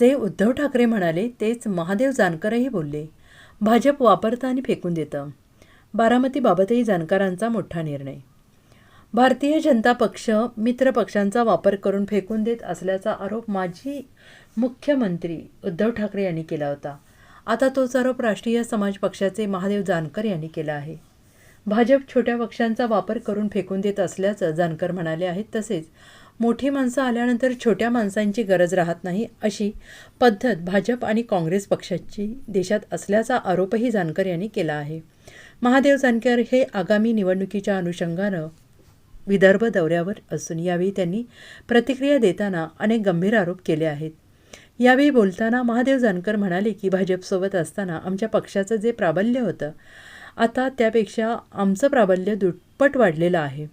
जे उद्धव ठाकरे म्हणाले तेच महादेव जानकरही बोलले. भाजप वापरतं आणि फेकून देतं. बारामतीबाबतही जानकरांचा मोठा निर्णय. भारतीय जनता पक्ष मित्र पक्षांचा वापर करून फेकून देत असल्याचा आरोप माजी मुख्यमंत्री उद्धव ठाकरे यांनी केला होता. आता तोच आरोप राष्ट्रीय समाज पक्षाचे महादेव जानकर यांनी केला आहे. भाजप छोट्या पक्षांचा वापर करून फेकून देत असल्याचं जानकर म्हणाले आहेत तसेच मोठी माणसं आल्यानंतर छोट्या माणसांची गरज राहत नाही अशी पद्धत भाजप आणि काँग्रेस पक्षाची देशात असल्याचा आरोपही जानकर यांनी केला आहे. महादेव जानकर हे आगामी निवडणुकीच्या अनुषंगानं विदर्भ दौऱ्यावर असून यावेळी त्यांनी प्रतिक्रिया देताना अनेक गंभीर आरोप केले आहेत. यावेळी बोलताना महादेव जानकर म्हणाले की भाजपसोबत असताना आमच्या पक्षाचं जे प्राबल्य होतं आता त्यापेक्षा आमचं प्राबल्य दुप्पट वाढलेलं आहे.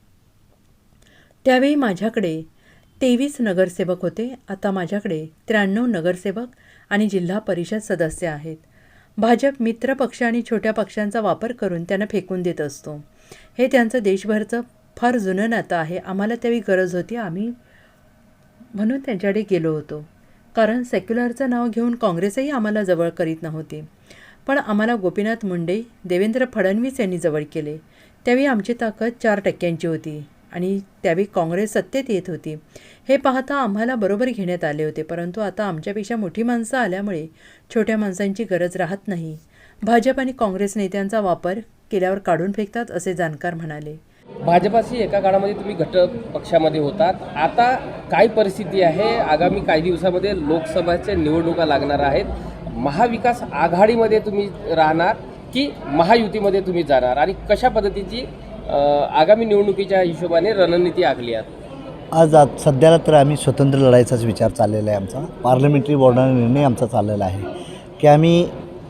त्यावेळी माझ्याकडे तेवीस नगरसेवक होते. आता माझ्याकडे त्र्याण्णव नगरसेवक आणि जिल्हा परिषद सदस्य आहेत. भाजप मित्र पक्ष आणि छोट्या पक्षांचा वापर करून त्यांना फेकून देत असतो. हे त्यांचं देशभरचं फार जुनं नातं आहे. आम्हाला त्यावेळी गरज होती. आम्ही म्हणून त्यांच्याकडे गेलो होतो. कारण सेक्युलरचं नाव घेऊन काँग्रेसही आम्हाला जवळ करीत नव्हती. पण आम्हाला गोपीनाथ मुंडे देवेंद्र फडणवीस यांनी जवळ केले. त्यावेळी आमची ताकद चार टक्क्यांची होती. आणि त्यावेळी काँग्रेस सत्तेत येत होती. हे पाहता आम्हाला बरोबर घेण्यात आले होते परंतु आता आमच्यापेक्षा मोठी माणसं आल्यामुळे छोट्या माणसांची गरज राहत नाही. भाजप आणि काँग्रेस नेत्यांचा वापर केल्यावर काढून फेकतात असे जाणकार म्हणाले. भाजपाशी एका काळामध्ये तुम्ही घटक पक्षामध्ये होतात. आता काय परिस्थिती आहे? आगामी काही दिवसामध्ये लोकसभाच्या निवडणुका लागणार आहेत. महाविकास आघाडीमध्ये तुम्ही राहणार की महायुतीमध्ये तुम्ही जाणार? आणि कशा पद्धतीची आगामी निवडणुकीच्या हिशोबाने रणनीती आखली आहे. आज आज सध्याला तर आम्ही स्वतंत्र लढाईचाच विचार चाललेला आहे आमचा. पार्लमेंटरी बोर्डाने निर्णय आमचा चाललेला आहे. की आम्ही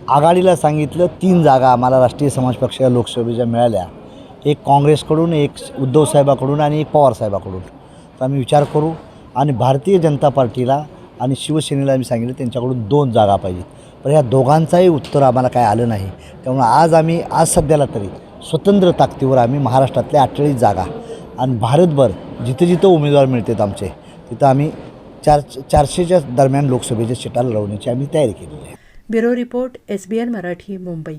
आघाडीला सांगितलं तीन जागा आम्हाला राष्ट्रीय समाज पक्ष लोकसभेच्या मिळाल्या. एक काँग्रेसकडून एक उद्धवसाहेबाकडून आणि एक पवारसाहेबाकडून तर आम्ही विचार करू आणि भारतीय जनता पार्टीला आणि शिवसेनेला आम्ही सांगितलं त्यांच्याकडून दोन जागा पाहिजेत. पण ह्या दोघांचाही उत्तर आम्हाला काय आलं नाही. त्यामुळे आज आम्ही आज सध्याला तरी स्वतंत्र ताकदीवर आम्ही महाराष्ट्रातल्या अठ्ठेचाळीस जागा आणि भारतभर जिथे जिथं उमेदवार मिळतात आमचे तिथं आम्ही चार चारशेच्या दरम्यान लोकसभेच्या सीटा लढवण्याची आम्ही तयारी केलेली आहे. Bureau report S B N Marathi Mumbai.